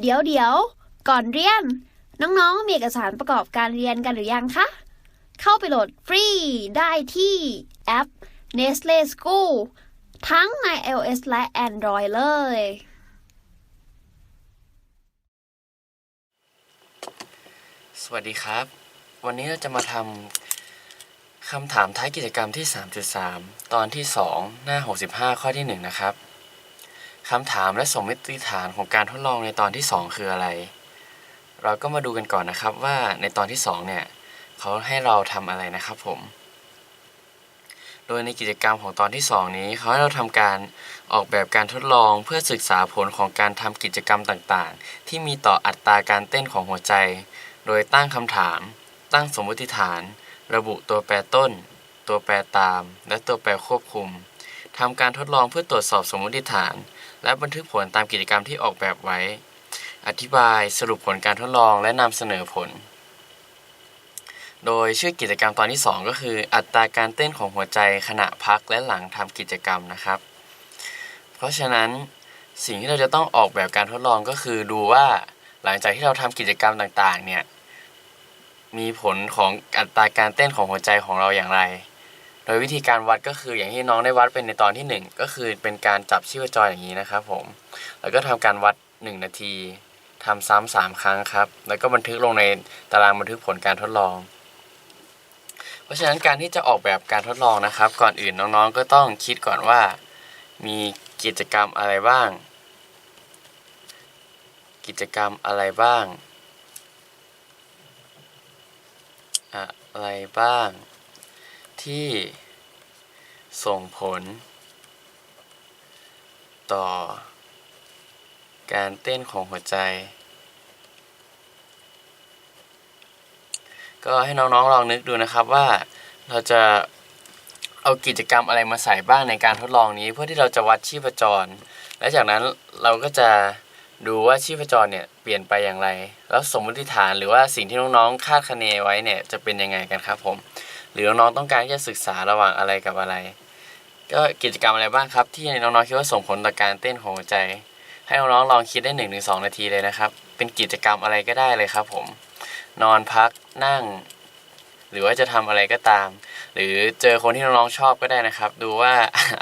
เดี๋ยวเดี๋ยว ก่อนเรียน น้องๆ มีเอกสารประกอบการเรียนกันหรือยังคะ เข้าไปโหลดฟรีได้ที่แอป Nestle School ทั้งใน iOS และ Android เลย สวัสดีครับ วันนี้เราจะมาทำคำถามท้ายกิจกรรมที่ 3.3 ตอนที่ 2 หน้า 65 ข้อที่ 1 นะครับ คำถามและสมมติฐานของการทดลองในตอนที่ 2 คืออะไร เราก็มาดูกันก่อนนะครับว่าในตอนที่ 2 เนี่ยเขาให้เราทำอะไรนะครับผม โดยในกิจกรรมของตอนที่ 2 นี้เขาให้เราทำการออกแบบการทดลองเพื่อศึกษาผลของการทำกิจกรรมต่างๆ ที่มีต่ออัตราการเต้นของหัวใจ โดยตั้งคำถาม ตั้งสมมติฐาน ระบุตัวแปรต้น ตัวแปรตาม และตัวแปรควบคุมทำการทดลองเพื่อตรวจสอบสมมติฐาน และบันทึกผลตามกิจกรรมที่ออกแบบไว้ อธิบายสรุปผลการทดลองและนำเสนอผล โดยชื่อกิจกรรมตอนที่ 2 ก็คือ อัตราการเต้นของหัวใจขณะพักและหลังทำกิจกรรมนะครับ เพราะฉะนั้นสิ่งที่เราจะต้องออกแบบการทดลองก็คือดูว่าหลังจากที่เราทำกิจกรรมต่างๆเนี่ยมีผลของอัตราการเต้นของหัวใจของเราอย่างไร โดยวิธีการวัดก็คืออย่างที่น้องได้วัดเป็นในตอนที่ 1 ก็คือเป็นการจับชีพจรอย่างนี้นะครับผมแล้วก็ทำการวัด 1 นาทีทำซ้ำสามครั้งครับ แล้วก็บันทึกลงในตารางบันทึกผลการทดลอง เพราะฉะนั้นการที่จะออกแบบการทดลองนะครับ ก่อนอื่นน้องๆก็ต้องคิดก่อนว่า มีกิจกรรมอะไรบ้าง กิจกรรมอะไรบ้าง อะไรบ้าง ที่ส่งผล ต่อ การเต้นของหัวใจ ก็ให้น้องๆลองนึกดูนะครับว่าเราจะเอากิจกรรมอะไรมาใส่บ้างในการทดลองนี้ เพื่อที่เราจะวัดชีพจร และจากนั้นเราก็จะดูว่าชีพจรเนี่ยเปลี่ยนไปอย่างไร แล้วสมมติฐานหรือว่าสิ่งที่น้องๆคาดคะเนไว้เนี่ยจะเป็นยังไงกันครับผม หรือน้องๆต้องการที่จะศึกษาระหว่างอะไรกับอะไร ก็กิจกรรมอะไรบ้างครับ ที่น้องๆคิดว่าส่งผลต่อการเต้นของหัวใจ ให้น้องๆลองคิดได้1นถึงสนาทีเลยนะครับ เป็นกิจกรรมอะไรก็ได้เลยครับผม นอนพักนั่ง หรือว่าจะทำอะไรก็ตาม หรือเจอคนที่น้องๆชอบก็ได้นะครับ ดูว่า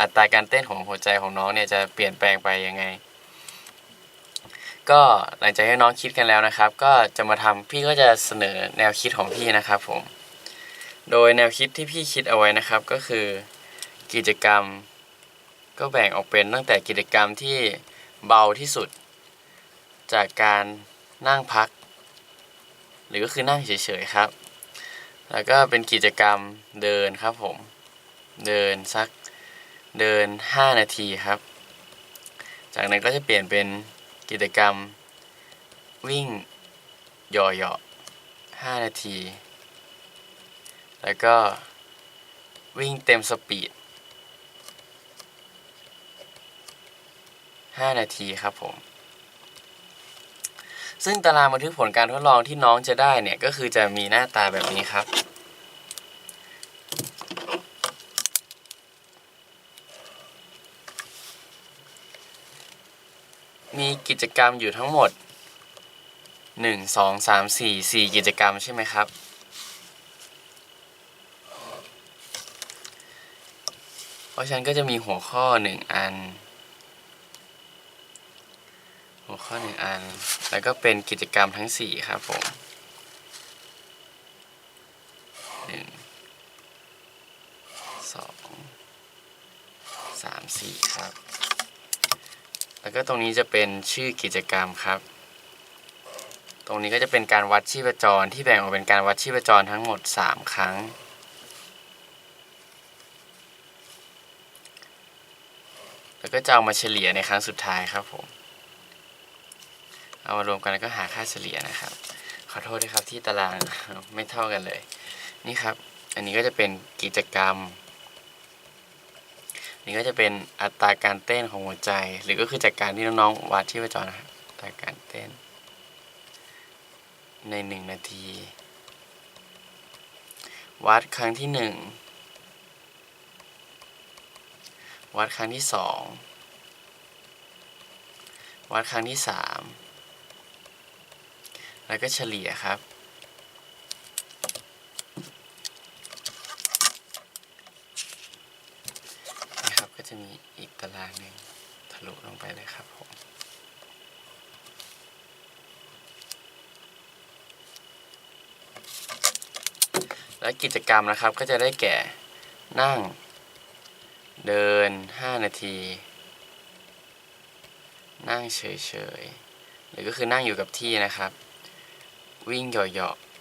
อัตราการเต้นของหัวใจของน้องเนี่ยจะเปลี่ยนแปลงไปยังไงก็หลังจากที่น้องคิดกันแล้วนะครับ ก็จะมาทำพี่ก็จะเสนอแนวคิดของพี่นะครับผม โดยแนวคิดที่พี่คิดเอาไว้นะครับก็คือกิจกรรม ก็แบ่งออกเป็นตั้งแต่กิจกรรมที่เบาที่สุด จากการนั่งพัก หรือก็คือนั่งเฉยๆครับ แล้วก็เป็นกิจกรรมเดินครับผม เดินสักเดิน 5 นาทีครับ จากนั้นก็จะเปลี่ยนเป็นกิจกรรมวิ่งหย่อหย่อ5นาที แล้วก็วิ่งเต็มสปีด 5 นาทีครับผม ซึ่งตารางบันทึกผลการทดลองที่น้องจะได้เนี่ย ก็คือจะมีหน้าตาแบบนี้ครับ มีกิจกรรมอยู่ทั้งหมด 1 2 3 4 4 กิจกรรมใช่ไหมครับ เพ ราะฉะนั้นก็จะมีหัวข้อ1อัน หัวข้อ1อัน แล้วก็เป็นกิจกรรมทั้ง4ครับผมหนึ่งสองสามสี่ครับ แล้วก็ตรงนี้จะเป็นชื่อกิจกรรมครับ ตรงนี้ก็จะเป็นการวัดชีพจรที่แบ่งออกเป็นการวัดชีพจรทั้งหมด 3 ครั้ง ก็จะเอามาเฉลี่ยในครั้งสุดท้ายครับผม เอามารวมกันแล้วก็หาค่าเฉลี่ยนะครับ ขอโทษด้วยครับที่ตารางไม่เท่ากันเลย นี่ครับ อันนี้ก็จะเป็นกิจกรรม นี่ก็จะเป็นอัตราการเต้นของหัวใจ หรือก็คือจากการที่น้องๆวัดที่ประจอนะครับอัตราการเต้น ในหนึ่งนาที วัดครั้งที่หนึ่ง วัดครั้งที่สองวัดครั้งที่สามแล้วก็เฉลี่ยครับ นะครับ ก็จะมีอีกตารางหนึ่งทะลุลงไปเลยครับผมและกิจกรรมนะครับก็จะได้แก่นั่ง เดิน 5 นาที นั่งเฉยๆ หรือก็คือนั่งอยู่กับที่นะครับ วิ่งเหยาะๆ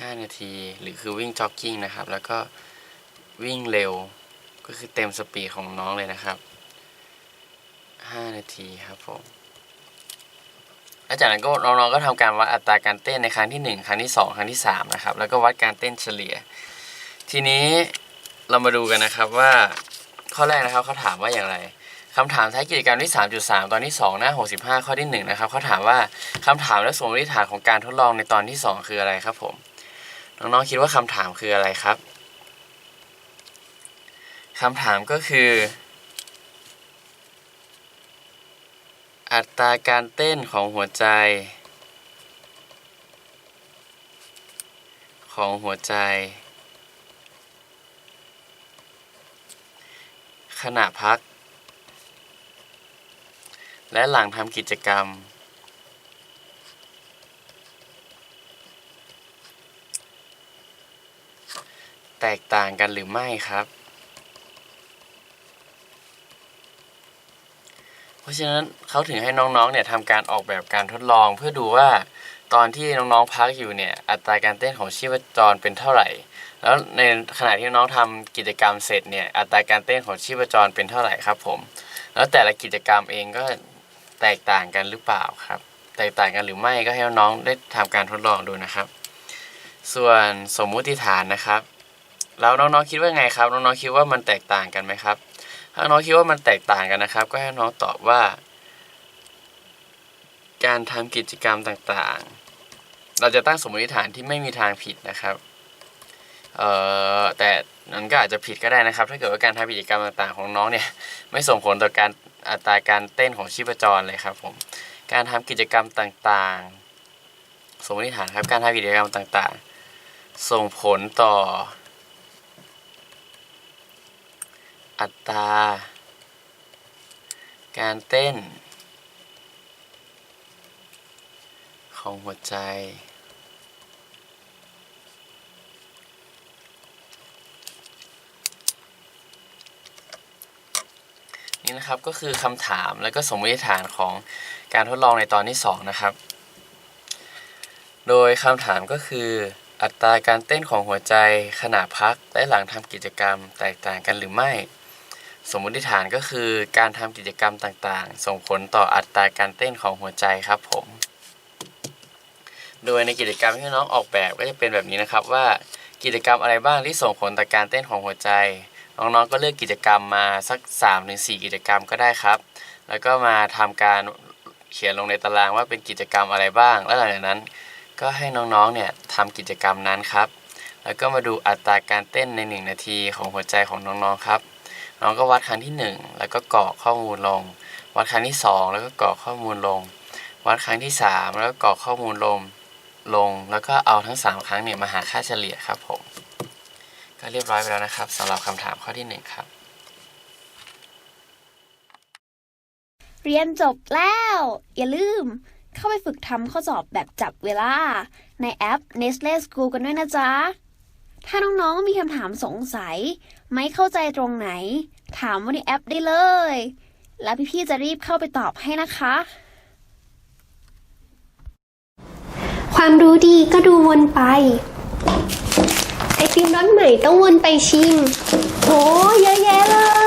5นาที หรือคือวิ่งจ็อกกิ้งนะครับ แล้วก็วิ่งเร็ว ก็คือเต็มสปีดของน้องเลยนะครับ 5 นาทีครับผมแล้วจากนั้นก็น้องๆก็ทำการวัดอัตราการเต้นในครั้งที่ 1 ครั้งที่ 2 ครั้งที่ 3 นะครับ แล้วก็วัดการเต้นเฉลี่ย ทีนี้เรามาดูกันนะครับว่าข้อแรกนะครับเขาถามว่าอย่างไรคำถามท้ายกิจกรรมที่ 3.3 ตอนที่ 2 หน้า 65 ข้อที่1นะครับเขาถามว่าคำถามและสมมติฐานของการทดลองในตอนที่ 2 คืออะไรครับผมน้องๆคิดว่าคำถามคืออะไรครับคำถามก็คือ อัตราการเต้นของหัวใจ ของหัวใจ ขณะพัก และหลังทำกิจกรรม แตกต่างกันหรือไม่ครับ เพราะฉะนั้นเขาถึงให้น้องๆเนี่ยทำการออกแบบการทดลองเพื่อดูว่า ตอนที่น้องๆพักอยู่เนี่ยอัตราการเต้นของชีพจรเป็นเท่าไหร่ แล้วในขณะที่น้องทำกิจกรรมเสร็จเนี่ยอัตราการเต้นของชีพจรเป็นเท่าไหร่ครับผม แล้วแต่ละกิจกรรมเองก็แตกต่างกันหรือเปล่าครับ แตกต่างกันหรือไม่ก็ให้น้องได้ทำการทดลองดูนะครับ ส่วนสมมุติฐานนะครับแล้วน้องๆคิดว่าไงครับน้องๆคิดว่ามันแตกต่างกันไหมครับ ถ้าน้องคิดว่ามันแตกต่างกันนะครับ ก็ให้น้องตอบว่า การทำกิจกรรมต่างๆ เราจะตั้งสมมติฐานที่ไม่มีทางผิดนะครับ เอ่อ แต่มันก็อาจจะผิดก็ได้นะครับ ถ้าเกิดว่าการทำกิจกรรมต่างๆ ของน้องเนี่ย ไม่ส่งผลต่อการอัตราการเต้นของชีพจรเลยครับผม การทำกิจกรรมต่างๆ สมมติฐานครับ การทำกิจกรรมต่างๆ ส่งผลต่อ อัตราการเต้น ของหัวใจ นี่นะครับก็คือคำถามและก็สมมติฐานของการทดลองในตอนที่ 2 นะครับ โดยคำถามก็คือ อัตราการเต้นของหัวใจขณะพักและหลังทำกิจกรรมแตกต่างกันหรือไม่สมมติฐานก็คือการทำกิจกรรมต่างๆ ส่งผลต่ออัตราการเต้นของหัวใจครับผม โดยในกิจกรรมที่น้องออกแบบก็จะเป็นแบบนี้นะครับว่ากิจกรรมอะไรบ้างที่ส่งผลต่อการเต้นของหัวใจ น้องๆก็เลือกกิจกรรมมาสัก 3-4 กิจกรรมก็ได้ครับ แล้วก็มาทำการเขียนลงในตารางว่าเป็นกิจกรรมอะไรบ้าง แล้วหลังจากนั้น ก็ให้น้องๆเนี่ยทำกิจกรรมนั้นครับ แล้วก็มาดูอัตราการเต้นใน 1 นาทีของหัวใจของน้องๆครับ น้องก็วัดครั้งที่ 1 แล้วก็กรอกข้อมูลลง วัดครั้งที่ 2 แล้วก็กรอกข้อมูลลง วัดครั้งที่ 3 แล้วก็กรอกข้อมูลลง ลงแล้วก็เอาทั้ง 3 ครั้งเนี่ยมาหาค่าเฉลี่ยครับผม ก็เรียบร้อยไปแล้วนะครับสำหรับคำถามข้อที่ 1 ครับ เรียนจบแล้ว อย่าลืม เข้าไปฝึกทำข้อสอบแบบจับเวลา ในแอป Nestle School กันด้วยนะจ๊ะ ถ้าน้องๆมีคำถามสงสัย ไม่เข้าใจตรงไหน ถามว่าในแอปได้เลย แล้วพี่ๆจะรีบเข้าไปตอบให้นะคะ ความรู้ดีก็ดูวนไป ไอติมรสใหม่ต้องวนไปชิมโหเยอะแยะเลย